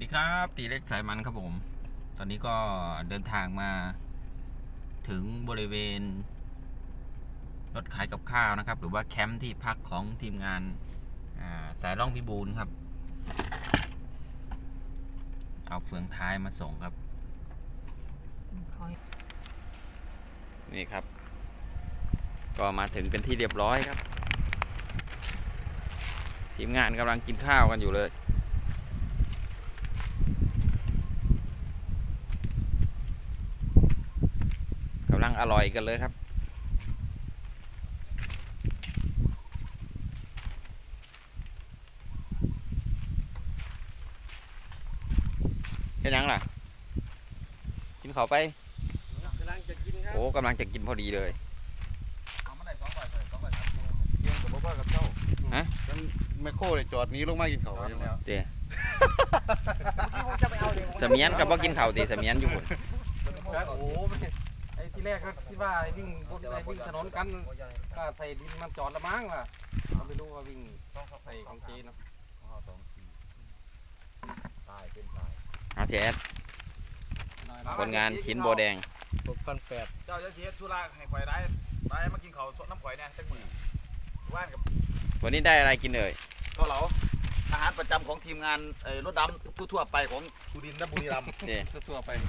สดีครับตีเล็กสายมันครับผม ตอนนี้ก็เดินทางมา ถึงบริเวณ รถขายกับข้าวนะครับ หรือว่าแคมป์ที่พักของทีมงานาสายล่องพิบูลครับ เอาเฟืองท้ายมาส่งครับ นี่ครับ ก็มาถึงเป็นที่เรียบร้อยครับ ทีมงานกำลังกินข้าวกันอยู่เลยำลังอร่อยกันเลยครับเป็นยังล่ะ กินเขาวไปกำลังจะกินครับโอ้กำลังจะกินพอดีเลยเอามาได้สองใบเลยสองใบสามตัวเกี่ยงกับพ่อกับเจ้าฮะฉันแมคโครเลยจอดหนี้ลงมากินเขาวใช่ไหมเตะที่ผมจะไปเอาเลยเสมียนกับว่ากินข้าวตีเสมียนอยู่พุ่นโอ้โหไม่ใช่ไอ้ ที่แรกก็คิดว่าไอ้วิ่งบนไอ้วิ่งถนนกันก็ใส่ดินมันจอดละมั้งว่ะเราไม่รู้ว่าวิ่งใส่ของเจเนาะตายเป็นตายเอาเจสคนงานชิ้นโบแดงหกพันแปดเจ้าจะเสียธุระให้ข่อยได้ได้มากินข้าวสดน้ำข่อยเนี่ยจักมือว่านกับวันนี้ได้อะไรกินเอ่ยเก็เหลาอาหารประจำของทีมงานเอ่อรถดำทั่วๆไปของสุรินทร์และบุรีรัมย์เตะทั่วๆไปอุ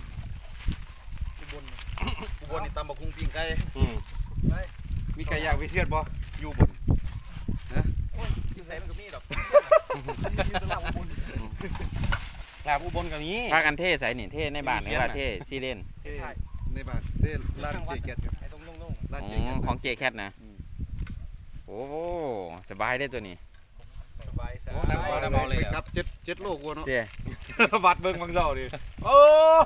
บลอุบลนี่ตำบักคุงปิ้งไก่มีใครอยากไปเชียดบ่อยู่บนอยู่ใส่มันก็มีดอกลาบอุบลกับนี้พากันเท่ใส่นี่เท่ในบ้านหรือว่าเท่ซีเล่นในบ้านเต้ร้านเจเกตครับไอ้ตรงโล่งร้านอ๋เจอเกตของเจแคทนะ โอ้สบายได้ตัวนี้ๆส บายสโอ้บายน้ำเอาน้ำเอาเลยครับเจ็ดเจ็ดโลกวัวเนาะเตะบัดเบิ่งบางเจ้าดิโอ้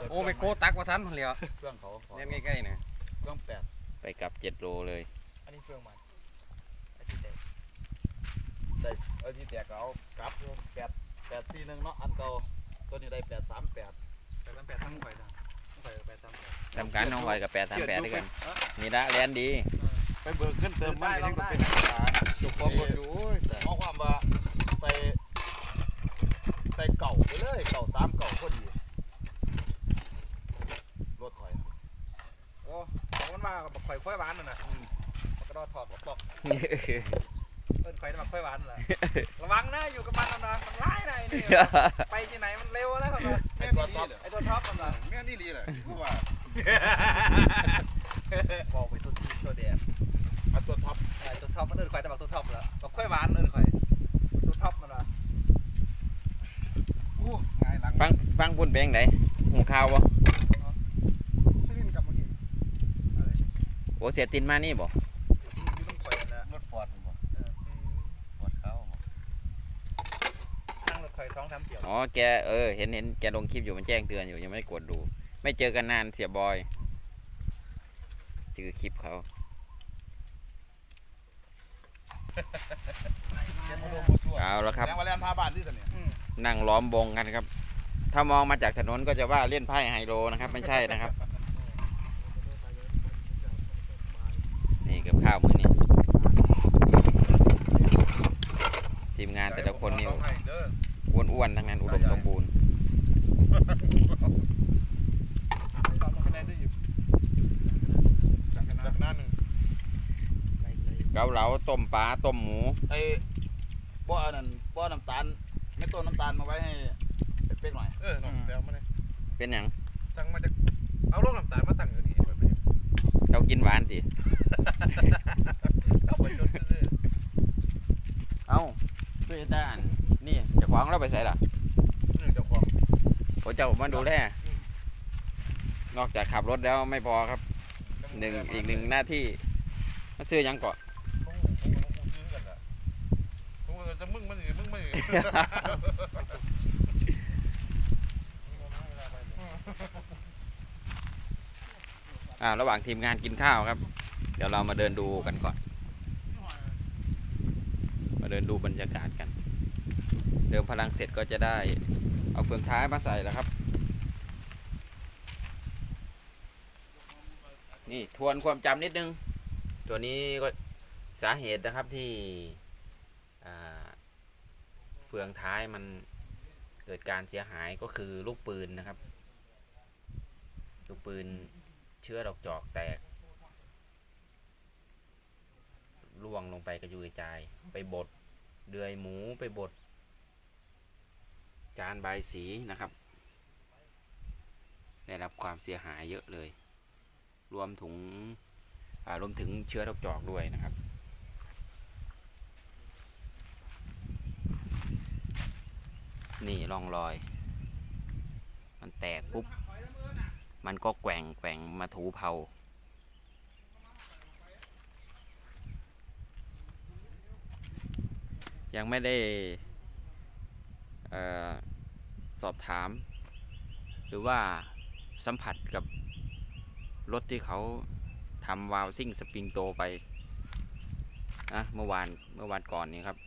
โอ้ไม่โคตักว่าทันเหลียวเครื่องเขาเล่นใกล้ๆนะเครื่องแปดไปกลับเจ็ดโลเลยอันนี้เฟืองมันได้เออที่แตกก็เอากลับอยู่แปดแปดสี่หนึ่งเนาะอันเก่าตัวนี้ได้แปดสามแปดแต่ตั้งแปดทั้งไฟนะทั้งไฟแปดทั้งไฟทำการน้องไวกับแปดสามแปดด้วยกันนี่ละแลนดี ไปเบิกขึ้นเติมมันไปยังก็เป็นอาหารจบความบนอยู่โอ้ยแต่ เอาความว่าใส่ใส่เก่าไปเลยเก่าสามเก่าพอดีรถข่อย โอ้ของมันมากับข่อยค่อยหวานน่ะนะกระดอถอดบอกบอก เอิ้นข่อยมาค่อยหวานแหละระวังนะอยู่กับมันนะมันร้ายนะไอ้นี่ไปที่ไหนมันเร็วแล้วครับแม่นี่ลีเลยไอ้ตัวท็อปมันนะแม่นี่ลีเลยกูว่าบอกไปตัวที่ตัวแดงเอาตัวท็อปไอ้ตัวท็อปมันเอินข่อยแต่บอกตัวท็อปแล้วบอกค่อยหวานเอินข่อยตัวท็อปมันละโอ้ง่าฟังฟังพุ่นเป็นยังไงหูข้าวบ่ชื่อลินกับเมื่อกี้โอ้เสียตินมานี่บ่ อยู่ต้องข่อยนะ รถฟอร์ดบ่ฟอร์ดเขาบ่ นั่งรถข่อยท้องทำเกี่ยวอ๋อแกเออเห็นเห็นแกลงคลิปอยู่มันแจ้งเตือนอยู่ยังไม่ได้กดดู ไม่เจอกันนานเสียบอยจือคลิปเขาเอาละครับแรงวาเลนพาบ้านที่สุดเนี่ยนั่งล้อมวงกันครับ ถ้ามองมาจากถนนก็จะว่าเล่นไพ่ไฮโลนะครับ ไม่ใช่นะครับ นี่กับข้าวมื้อนี้ทีมงานแต่ละคนนี่เด้ ออ้วนๆทั้งนั้นอุดมสมบูรณ์จากนั้นหนึ่งเกาเหลาต้มปลาต้มหมูไอ้บ่อันนั้นบ่น้ำตาลไม่ต้นน้ำตาลมาไว้ให้เป๊กๆหน่อยเออน้องเดี๋ยวมาเลยเป็นอย่างสั่งมาจากเอาลูกน้ำตาลมาตั้งอยู่นี่แบบนี้เขากินหวานสิเอาไปจนซื้อเอ้าเพื่อด้าน นี่เจะขวางเราไปใส่ล่ะหนึ่งเจ้าของผมจะมาดูแลนอกจากขับรถแล้วไม่พอครับหนึ่งอีกหนึ่งหน้าที่มันซื้อหยังเกาะซื้อกันละกูจะมึงมันมึงมันอ่าระหว่างทีมงานกินข้าวครับ เดี๋ยวเรามาเดินดูกันก่อน มาเดินดูบรรยากาศกัน เดิมพลังเสร็จก็จะได้เอาเฟืองท้ายมาใส่แล้วครับ นี่ทวนความจำนิดนึง ตัวนี้ก็สาเหตุนะครับที่เฟืองท้ายมันเกิดการเสียหายก็คือลูกปืนนะครับ ลูกปืนเชื้อดอกจอกแตกล่วงลงไปกระจุยกระจาย ไปบดเดือยหมูไปบด จานใบสีนะครับ ได้รับความเสียหายเยอะเลย รวมถึงรวมถึงเชื้อดอกจอกด้วยนะครับนี่ร่องรอย มันแตกปุ๊บ มันก็แกว่งแกว่งมาถูเผา ยังไม่ได้ สอบถาม หรือว่าสัมผัสกับรถที่เขาทำวาล์วซิ่งสปริงโตไปนะเมื่อวานเมื่อวานก่อนนี้ครับ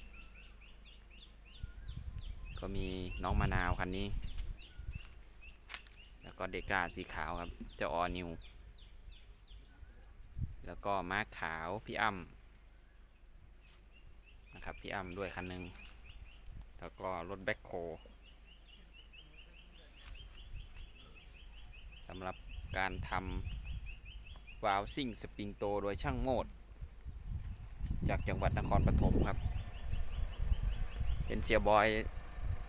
ก็มีน้องมะนาวคันนี้ แล้วก็เดกาสีขาวครับ เจ้าออนิว แล้วก็ม้าขาวพี่อ้ำนะครับ พี่อ้ำด้วยคันหนึ่ง แล้วก็รถแบ็คโคสำหรับการทำวาล์วซิ่งสปริงโตโดยช่างโมด จากจังหวัดนครปฐมครับ เป็นเสียบอย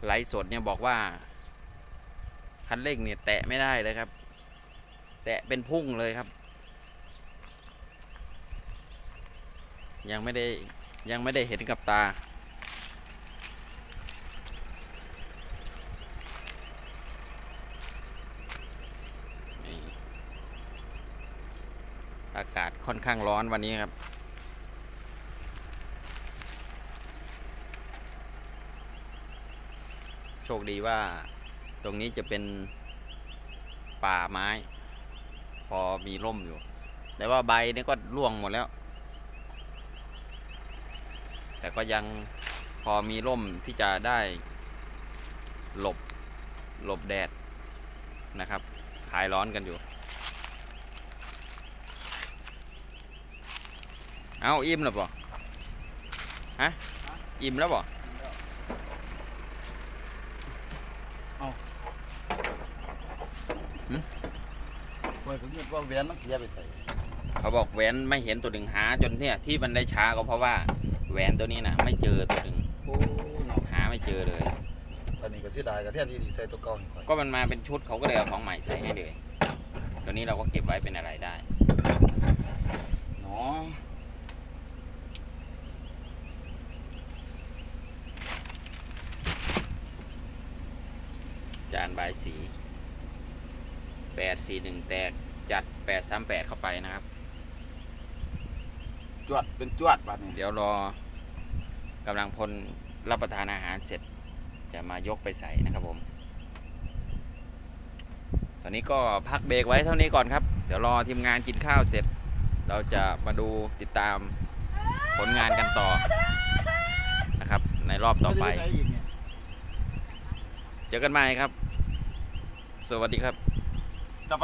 ไลฟ์สดเนี่ยบอกว่า คันเร่งเนี่ยแตะไม่ได้เลยครับ แตะเป็นพุ่งเลยครับ ยังไม่ได้ยังไม่ได้เห็นกับตา นี่อากาศค่อนข้างร้อนวันนี้ครับ โชคดีว่าตรงนี้จะเป็นป่าไม้ พอมีร่มอยู่ แต่ว่าใบนี่ก็ร่วงหมดแล้ว แต่ก็ยังพอมีร่มที่จะได้หลบหลบแดดนะครับคลายร้อนกันอยู่ เอาอิ่มแล้วบ่ฮะอิ่มแล้วบ่คอยก็คิดว่าแหวนมันเสียไปใส่เขาบอกแหวนไม่เห็นตัวหนึ่งหาจนเนี่ยที่มันได้ช้าก็เพราะว่าแหวนตัวนี้นะไม่เจอตัวหนึ่งโอ้เนาะหาไม่เจอเลยอันนี้ก็เสียดายกับแทนที่สิใส่ตัวเก่าให้ข่อยก็มันมาเป็นชุดเขาก็เลยเอาของใหม่ใส่ให้เลย ตัวนี้เราก็เก็บไว้เป็นอะไรได้ เนาะ จานบายสีแปดสี่หนึ่งแตกจัดแปดสามแปดเข้าไปนะครับ จวดเป็นจวดบัดนี้เดี๋ยวรอกำลังพลรับประทานอาหารเสร็จจะมายกไปใส่นะครับผม ตอนนี้ก็พักเบรกไว้เท่านี้ก่อนครับ เดี๋ยวรอทีมงานกินข้าวเสร็จ เราจะมาดูติดตามผลงานกันต่อนะครับ ในรอบต่อไปม่ด้ใส่อีกเนี่ยเจอกันใหม่ครับ สวัสดีครับ